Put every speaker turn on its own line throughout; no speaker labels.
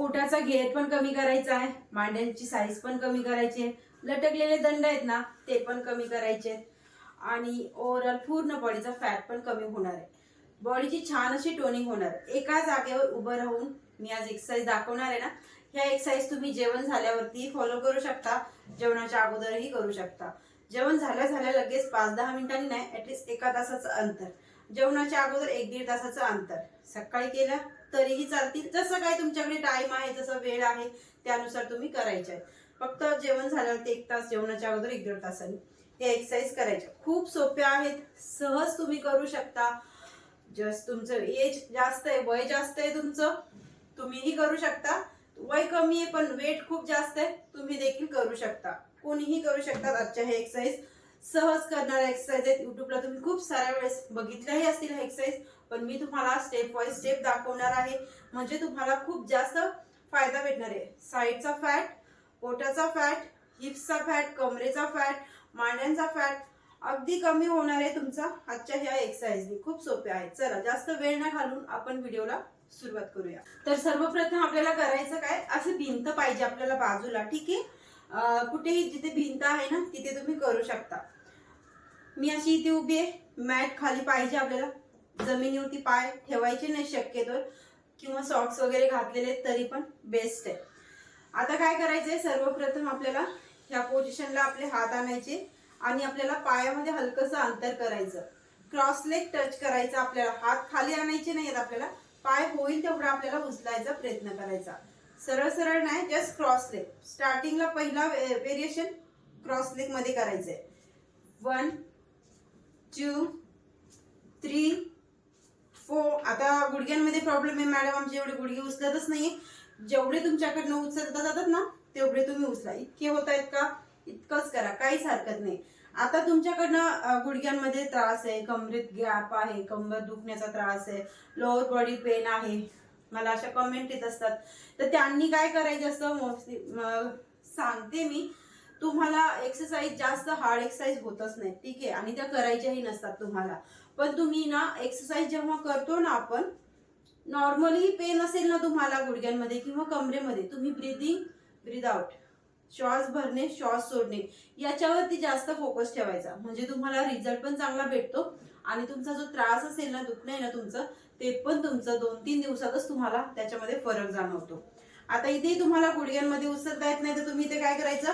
पोटाचा घेर पण कमी करायचा आहे मांड्यांची साईज पण कमी करायची आहे. लटकलेले दंड आहेत ना ते पण कमी करायचे आहेत. आणि ओव्हरऑल पूर्ण बॉडीचा फॅट पण कमी होणार आहे. बॉडीची छान अशी टोनिंग होणार आहे. एका जागेवर उभं राहून मी आज एक्सरसाइज दाखवणार आहे ना ह्या एक्सरसाइज तुम्ही जेवण झाल्यावरती फॉलो करू शकता. जेवणाच्या अगोदरही करू शकता. जेवण झाल्या झाल्या लगेच पाच दहा मिनिटांनी नाही ॲटलिस्ट एका तासाचं अंतर. जेवणाच्या अगोदर एक दीड तासाचं अंतर. सकाळी केलं तरीही चालतील. जसं काय तुमच्याकडे टाइम आहे जसा वेळ आहे त्यानुसार तुम्ही करायचे आहे फक्त जेवण झाल्यावरती एक तास जेवणाच्या अगोदर एक दीड तासांनी हे एक्सरसाइज करायच्या खूप सोप्या आहेत. सहज तुम्ही करू शकता. जस्ट तुमचं एज जास्त आहे वय जास्त आहे तुमचं तुम्हीही करू शकता. वय कमी आहे पण वेट खूप जास्त आहे तुम्ही देखील करू शकता. कोणीही करू शकतात आजच्या हे एक्सरसाइज सहज करणाऱ्या एक्सरसाइज आहेत. युट्यूबला तुम्ही खूप साऱ्या वेळेस बघितल्याही असतील एक्सरसाइज पण मी तुम्हाला स्टेप बाय स्टेप दाखवणार आहे. म्हणजे तुम्हाला खूप जास्त फायदा भेटणार आहे. साईडचा फॅट पोटाचा फॅट हिप्सचा फॅट कमरेचा फॅट मांड्यांचा फॅट अगदी कमी होणार आहे तुमचा आजच्या ह्या एक्सरसाइजनी खूप सोप्या आहेत चला जास्त वेळ न घालून आपण व्हिडिओला सुरुवात करूया. तर सर्वप्रथम आपल्याला करायचं काय? असं भिंत पाहिजे आपल्याला बाजूला ठीक आहे? कुठेही जिथे भिंत आहे ना तिथे तुम्ही करू शकता. मी अशी इथे उभी आहे. मॅट खाली पाहिजे आपल्याला. जमिनीवरती पाय ठेवायचे नाही शक्यतो. किंवा सॉक्स वगैरे घातलेले तरी पण बेस्ट आहे. आता काय करायचंय? सर्वप्रथम आपल्याला ह्या पोझिशनला आपले हात आणायचे आणि आपल्याला पायामध्ये हलकंसं अंतर करायचं. क्रॉस लेग टच करायचा आपल्याला. हात खाली आणायचे नाहीत आपल्याला. पाय होईल तेवढा आपल्याला उचलायचा प्रयत्न करायचा. सरळ सरळ नाही जस्ट क्रॉस लेग स्टार्टिंगला पहिला व्हेरिएशन क्रॉस लेगमध्ये करायचंय. वन टू थ्री फोर आता गुडघ्यांमध्ये प्रॉब्लेम आहे मॅडम आमचे एवढे गुडघे उचलतच नाही जेवढे तुमच्याकडनं उचलता जातात ना तेवढे तुम्ही उचला. इतके होत आहेत का? इतकंच करा. काहीच हरकत नाही. आता तुमच्याकडनं गुडघ्यांमध्ये त्रास आहे. कमरेत गॅप आहे. कंबर दुखण्याचा त्रास आहे. लोअर बॉडी पेन आहे. मला अशा कमेंट येत असतात. तर त्यांनी काय करायचं असतं? मोस्टली सांगते मी. तुम्हाला एक्सरसाइज जास्त हार्ड एक्सरसाइज होतच नाही. ठीक आहे? आणि त्या करायच्याही नसतात तुम्हाला. पण तुम्ही ना एक्सरसाइज जेव्हा करतो ना आपण नॉर्मली पेन असेल ना तुम्हाला गुडघ्यांमध्ये किंवा कमरेमध्ये तुम्ही ब्रिदिंग ब्रीद आउट श्वास भरणे श्वास सोडणे याच्यावरती जास्त फोकस ठेवायचा. म्हणजे तुम्हाला रिझल्ट पण चांगला भेटतो आणि तुमचा जो त्रास असेल ना दुखणं आहे ना तुमचं ते पण तुमचं दोन तीन दिवसातच तुम्हाला त्याच्यामध्ये फरक जाणवतो. आता इथे तुम्हाला गुडघ्यांमध्ये उसरता येत नाही तर तुम्ही इथे काय करायचं?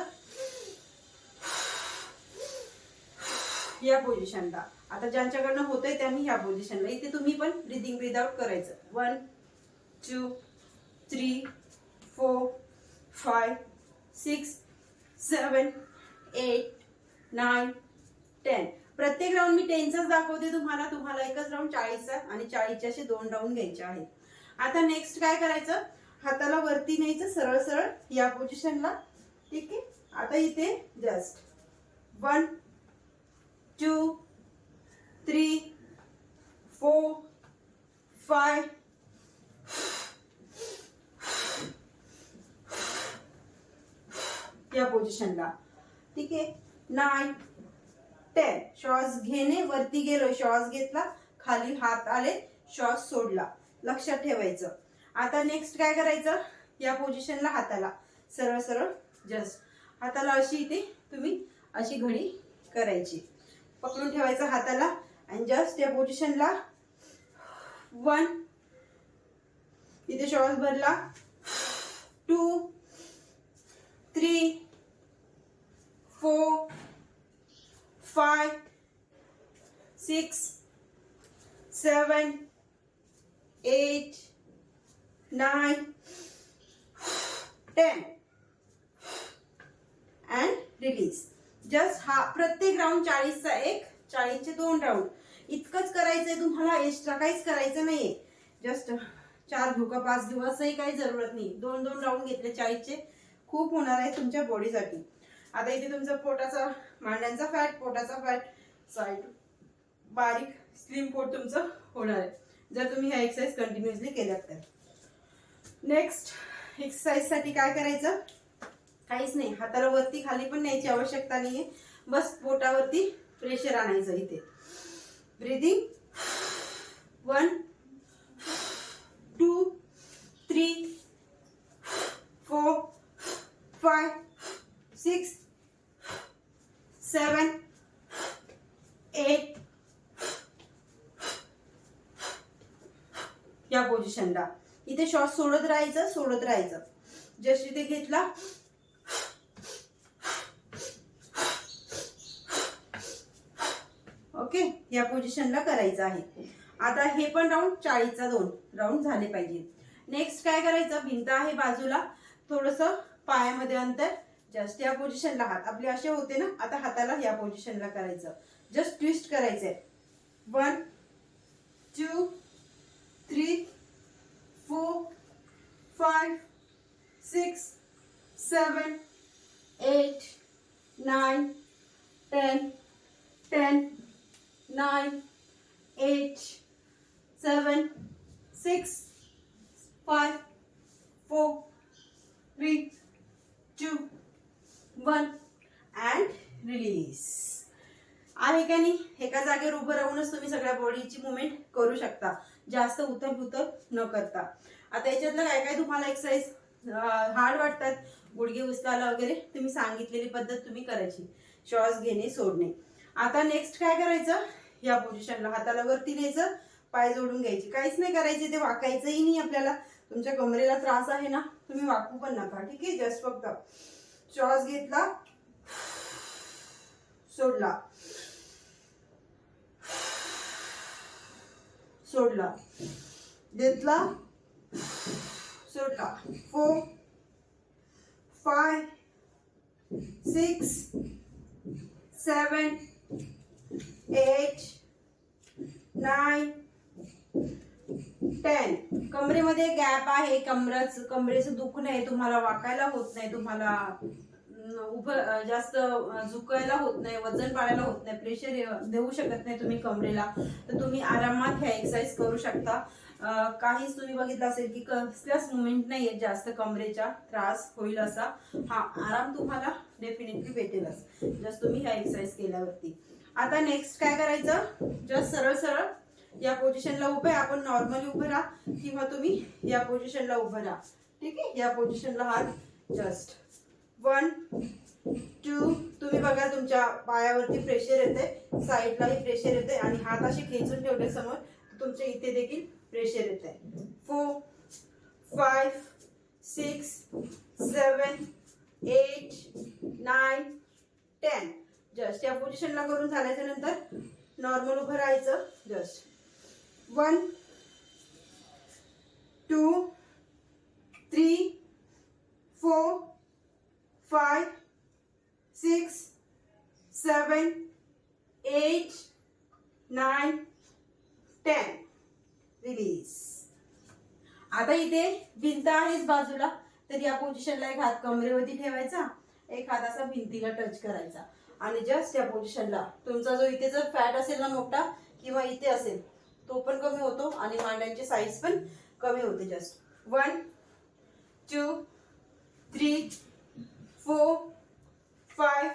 या पोझिशनला आता ज्यांच्याकडनं होतंय त्यांनी ह्या पोझिशनला इथे तुम्ही पण ब्रिदिंग ब्रीद आउट करायचं. One two three four five six seven eight nine ten प्रत्येक राऊंड मी टेनचाच दाखवते तुम्हाला. तुम्हाला एकच राऊंड चाळीसचा आणि चाळीसच्या असे दोन राऊंड घ्यायचे आहेत. आता नेक्स्ट काय करायचं? हाताला वरती न्यायचं सरळ सरळ या पोझिशनला ठीक आहे? आता इथे just one two three four five. या पोझिशनला ठीक आहे? नाईन टेन श्वास घेणे वरती गेलो. श्वास घेतला. खाली हात आले. श्वास सोडला. लक्षात ठेवायचं. आता नेक्स्ट काय करायचं? या पोझिशनला हाताला. सरळ सरळ जस्ट हाताला अशी इथे तुम्ही अशी घडी करायची. पकडून ठेवायचं हाताला. आणि जस्ट या पोझिशनला वन इथे श्वास भरला. Two three four five six seven eight nine ten and release just हा प्रत्येक राऊंड चाळीसचा एक चाळीसचे दोन राऊंड इतकंच करायचंय तुम्हाला एक्स्ट्रा काहीच करायचं नाहीये. जस्ट चार घेऊ का पाच घेऊ असंही काही जरूरत नाही. दोन दोन राऊंड घेतले चाळीसचे. खूप होणार आहे तुमच्या बॉडीसाठी आता इथे तुमचा पोटाचा मांड्यांचा फॅट पोटाचा फॅट साईड बारीक स्लिम पोट तुमचं होणार आहे. जर तुम्ही ह्या एक्सरसाइज कंटिन्युअसली केल्यात तर. नेक्स्ट एक्सरसाइजसाठी काय करायचं? काहीच नाही. हाताला वरती खाली पण न्यायची आवश्यकता नाहीये. बस पोटावरती प्रेशर आणायचं इथे. Breathing one two three four five six seven eight या पोझिशनला इथे श्वास सोडत राहायचं सोडत राहायचं. जस्ट इथे घेतला या पोझिशनला करायचं आहे. आता हे पण राऊंड चाळीसचा दोन राऊंड झाले पाहिजे. नेक्स्ट काय करायचं? भिंत आहे बाजूला. थोडस पायामध्ये अंतर. जस्ट या पोझिशनला हात. आपले असे होते ना आता हाताला या पोझिशनला करायचं. जस्ट ट्विस्ट करायचंय. One two three four five six seven eight nine ten ten nine, eight, seven, six, five, four, three, two, one, and release. आहे का नाही एका जागेवर उभं राहूनच तुम्ही सगळ्या बॉडीची मुवमेंट करू शकता. जास्त उतर पुतर न करता. आता याच्यातलं काय काय तुम्हाला एक्सरसाइज हार्ड वाटतात? गुडघे उचलायला वगैरे तुम्ही सांगितलेली पद्धत तुम्ही करायची. श्वास घेणे सोडणे. आता नेक्स्ट काय करायचं? या पोझिशनला हाताला वरती न्यायचं पाय जोडून घ्यायचे. काहीच नाही करायचे ते वाकायचंही नाही आपल्याला. तुमच्या कमरेला त्रास आहे ना तुम्ही वाकू पण नका ठीक आहे? जस्ट फक्त श्वास घेतला सोडला. सोडला. घेतला सोडला. Four five six seven eight nine ten कमरेमध्ये gap आहे कमरच कमरेचं दुखणं आहे तुम्हाला वाकायला होत नाही तुम्हाला उभं जास्त झुकायला होत नाही वजन पाडायला होत नाही प्रेशर देऊ शकत नाही तुम्ही कमरेला. तर तुम्ही आरामात ह्या एक्सरसाइज करू शकता. काहीच तुम्ही बघितलं असेल की कसल्याच मुवमेंट आहेत जास्त कमरेचा त्रास होईल असा. हा आराम तुम्हाला डेफिनेटली भेटेलच. जस्ट तुम्ही ह्या एक्सरसाइज केल्यावरती. आता नेक्स्ट काय करायचं? जस्ट सरळ सरळ या पोझिशनला उभे आहे. आपण नॉर्मली उभे राहा. किंवा तुम्ही या पोझिशनला उभं राहा. ठीक आहे? या पोझिशनला हात जस्ट वन टू तुम्ही बघा तुमच्या पायावरती प्रेशर येते. साईडलाही प्रेशर येते. आणि हात असे खेचून ठेवले समोर तुमच्या इथे देखील प्रेशर येते. Four five six seven eight nine ten just या पोझिशनला करून झाल्याच्यानंतर नॉर्मल उभं राहायचं. Just one two three four five six seven eight nine ten release आता इथे भिंत आहेच बाजूला. तर या पोझिशनला एक हात कमरेवरती ठेवायचा. एक हात असा भिंतीला टच करायचा. आणि जस्ट या पोझिशनला तुमचा जो इथे जर फॅट असेल ना मोठा किंवा इथे असेल तो पण कमी होतो आणि मांड्यांची साईज पण कमी होते just one two three four five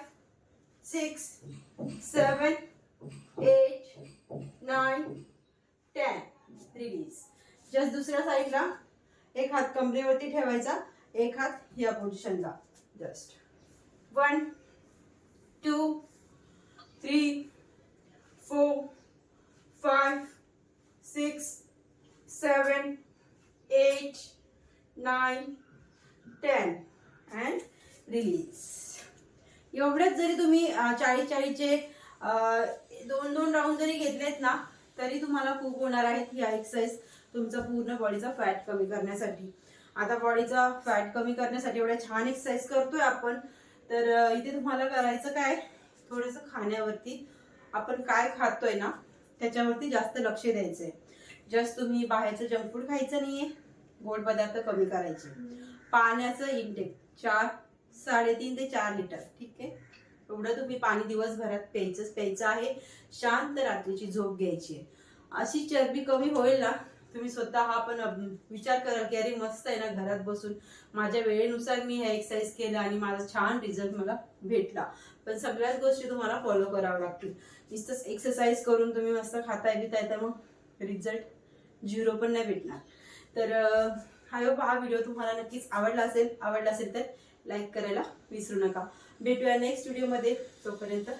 six seven eight nine ten release just दुसऱ्या साईडला एक हात कमरेवरती ठेवायचा एक हात या पोझिशनला just one two three four five six seven eight nine ten and release. एवढ्याच जरी तुम्ही चाळीस चाळीसचे दोन दोन राऊंड जरी घेतलेत ना तरी तुम्हाला खूप होणार आहेत ह्या एक्सरसाइज तुमचा पूर्ण बॉडीचा फॅट कमी करण्यासाठी. आता बॉडीचा फॅट कमी करण्यासाठी एवढ्या छान एक्सरसाइज करतोय आपण तर इथे तुम्हाला करायचं काय? थोडंसं खाण्यावरती आपण काय खातोय ना त्याच्यावरती जास्त लक्ष द्यायचंय. जस्ट तुम्ही बाहेरचं जंक फूड खायचं नाहीये गोड पदार्थ कमी करायचे. पाण्याचं इंटेक चार साडेतीन ते चार लिटर ठीक आहे? एवढं तुम्ही पाणी दिवसभरात प्यायचंच प्यायचं आहे. शांत रात्रीची झोप घ्यायची अशी चरबी कमी होईल ना तुम्ही स्वतः हा पण विचार करा की अरे मस्त आहे ना घरात बसून. माझ्या वेळेनुसार मी हे एक्सरसाइज केलं आणि माझा छान रिझल्ट मला भेटला. पण सगळ्याच गोष्टी तुम्हाला फॉलो कराव्या लागतील. नुसतंच एक्सरसाइज करून तुम्ही मस्त खाताय बिताय तर मग रिझल्ट झिरो पण नाही भेटणार. तर हा होप हा व्हिडिओ तुम्हाला नक्कीच आवडला असेल. आवडला असेल तर लाईक करायला विसरू नका. भेटूया नेक्स्ट व्हिडिओमध्ये तोपर्यंत